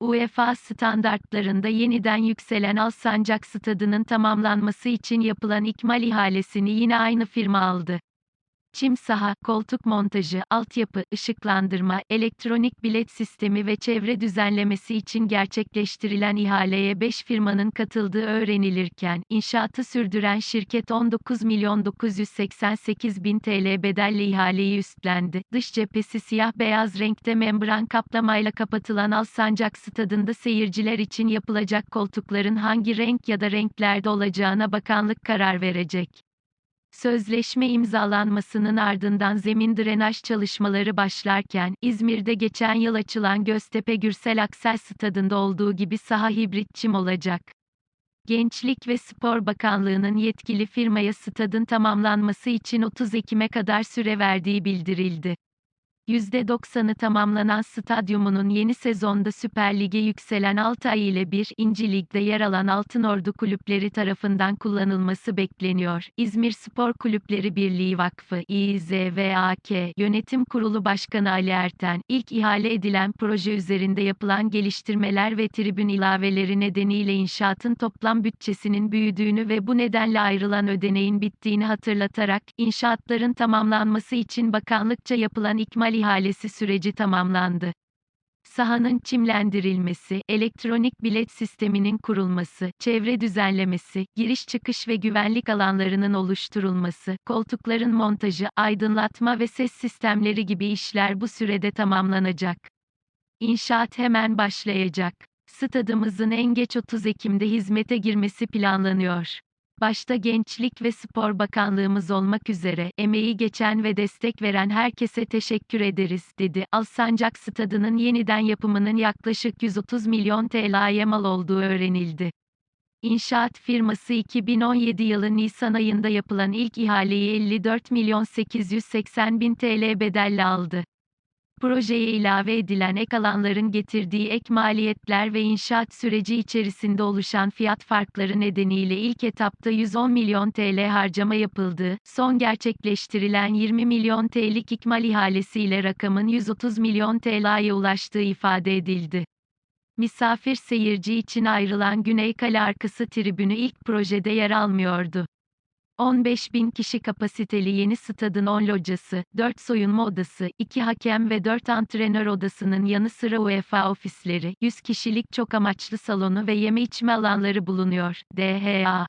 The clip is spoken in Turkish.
UEFA standartlarında yeniden yükselen Alsancak Stadı'nın tamamlanması için yapılan ikmal ihalesini yine aynı firma aldı. Çim saha, koltuk montajı, altyapı, ışıklandırma, elektronik bilet sistemi ve çevre düzenlemesi için gerçekleştirilen ihaleye 5 firmanın katıldığı öğrenilirken, inşaatı sürdüren şirket 19 milyon 988 bin TL bedelle ihaleyi üstlendi. Dış cephesi siyah beyaz renkte membran kaplamayla kapatılan Alsancak Stadında seyirciler için yapılacak koltukların hangi renk ya da renklerde olacağına bakanlık karar verecek. Sözleşme imzalanmasının ardından zemin drenaj çalışmaları başlarken, İzmir'de geçen yıl açılan Göztepe Gürsel Aksel Stadında olduğu gibi saha hibrit çim olacak. Gençlik ve Spor Bakanlığı'nın yetkili firmaya stadın tamamlanması için 30 Ekim'e kadar süre verdiği bildirildi. %90'ı tamamlanan stadyumunun yeni sezonda Süper Lig'e yükselen Altay ile 1. Lig'de yer alan Altınordu kulüpleri tarafından kullanılması bekleniyor. İzmir Spor Kulüpleri Birliği Vakfı İZVAK Yönetim Kurulu Başkanı Ali Erten, ilk ihale edilen proje üzerinde yapılan geliştirmeler ve tribün ilaveleri nedeniyle inşaatın toplam bütçesinin büyüdüğünü ve bu nedenle ayrılan ödeneğin bittiğini hatırlatarak, inşaatların tamamlanması için bakanlıkça yapılan ikmal ihalesi süreci tamamlandı. Sahanın çimlendirilmesi, elektronik bilet sisteminin kurulması, çevre düzenlemesi, giriş çıkış ve güvenlik alanlarının oluşturulması, koltukların montajı, aydınlatma ve ses sistemleri gibi işler bu sürede tamamlanacak. İnşaat hemen başlayacak. Stadımızın en geç 30 Ekim'de hizmete girmesi planlanıyor başta Gençlik ve Spor Bakanlığımız olmak üzere, emeği geçen ve destek veren herkese teşekkür ederiz, dedi. Alsancak Stadı'nın yeniden yapımının yaklaşık 130 milyon TL'ye mal olduğu öğrenildi. İnşaat firması 2017 yılı Nisan ayında yapılan ilk ihaleyi 54 milyon 880 bin TL bedelle aldı. Projeye ilave edilen ek alanların getirdiği ek maliyetler ve inşaat süreci içerisinde oluşan fiyat farkları nedeniyle ilk etapta 110 milyon TL harcama yapıldı. Son gerçekleştirilen 20 milyon TL'lik ikmal ihalesiyle rakamın 130 milyon TL'ye ulaştığı ifade edildi. Misafir seyirci için ayrılan Güney Kale arkası tribünü ilk projede yer almıyordu. 15 bin kişi kapasiteli yeni stadın 10 locası, 4 soyunma odası, 2 hakem ve 4 antrenör odasının yanı sıra UEFA ofisleri, 100 kişilik çok amaçlı salonu ve yeme içme alanları bulunuyor. DHA